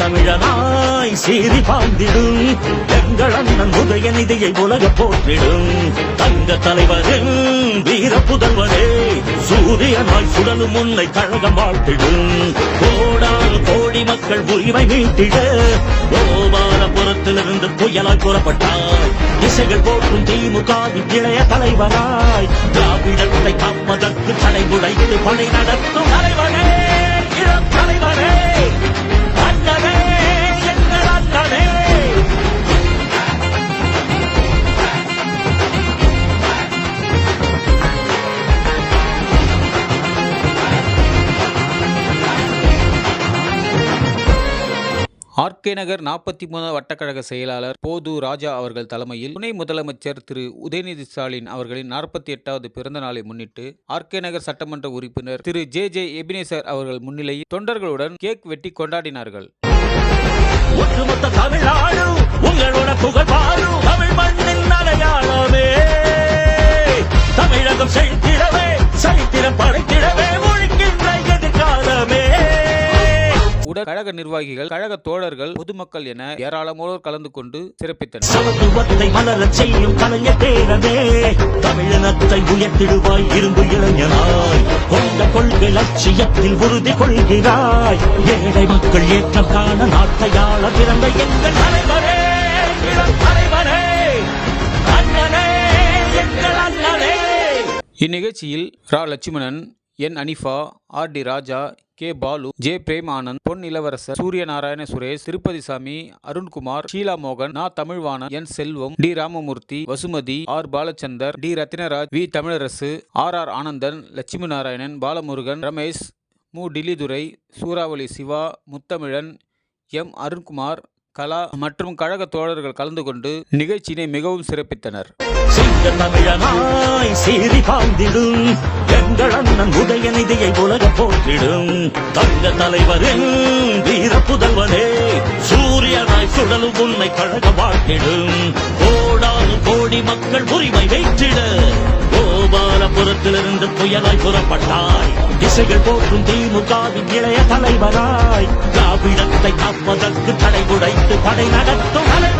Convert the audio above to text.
தமிழனாய் சீறி பாய்ந்திடும். எங்கள் அண்ணன் உதயநிதியை உலக போற்றிடும். தங்க தலைவரின் வீர புதல்வரே சூரியனாய் சுடலும் உன்னை கழகம் வாழ்த்திடும். கோடால் கோடி மக்கள் உரிமை மீட்டிட கோபாலபுரத்திலிருந்து புயலாய் புறப்பட்டாய். திசைகள் போற்றும் திமுக இளைய தலைவராய் திராவிடத்தை காப்பதற்கு தலைமுறையில் பணி நடத்தும் தலைவரே இளம் தலைவரே ஆர்கே நகர் நாற்பத்தி மூணாவது வட்டக்கழக செயலாளர் போது ராஜா அவர்கள் தலைமையில் துணை முதலமைச்சர் திரு உதயநிதி ஸ்டாலின் அவர்களின் நாற்பத்தி எட்டாவது பிறந்த நாளை முன்னிட்டு ஆர்கே நகர் சட்டமன்ற உறுப்பினர் திரு ஜே ஜே எபினேசர் அவர்கள் முன்னிலையில் தொண்டர்களுடன் கேக் வெட்டி கொண்டாடினார்கள். ஒட்டுமொத்த தமிழ்நாடு உங்களோட புகழ் தமிழ் கழக நிர்வாகிகள் கழக தோழர்கள் பொதுமக்கள் என ஏராளமானோர் கலந்து கொண்டு சிறப்பித்தனர். லட்சியத்தில் உறுதி கொள்கிறாய். ஏழை மக்கள் ஏற்றம் காண நாட்டையாள பிறந்த எங்கள் தலைவரே இளம் தலைவரே அண்ணனே எங்கள் அண்ணனே. இந்நிகழ்ச்சியில் Ra. Lakshmanan N Anifa R. D. Raja K Balu J Prem Anand Pon Ilavarasar Suriya Narayana Suresh Tirupati சாமி அருண்குமார் ஷீலா மோகன் நா Tamilvanan N Selvam T Ramamoorthy Vasumathi R Balachander T Rathinaraj V Tamilarasu R R Anandan Lakshmi Narayanan Balamurugan Ramesh மு Dillidurai Sooravali Siva Muthamizhan M Arunkumar Kala மற்றும் கழக தோழர்கள் கலந்து கொண்டு நிகழ்ச்சியினை மிகவும் சிறப்பித்தனர். எங்கள் அண்ணன் உதயநிதியை உலக போற்றிடும். தங்க தலைவரின் வீர புதல்வனே சூரியனாய் சுடலும் உன்னை கழக வாழ்த்திடும். கோடானு கோடி மக்கள் உரிமை வைத்திட கோபாலபுரத்திலிருந்து புயலாய் புறப்பட்டாய். திசைகள் போற்றும் திமுகவின் இளைய தலைவராய் திராவிடத்தை காப்பதற்கு தடை உடைத்து படை நடத்தும் தலைவரே.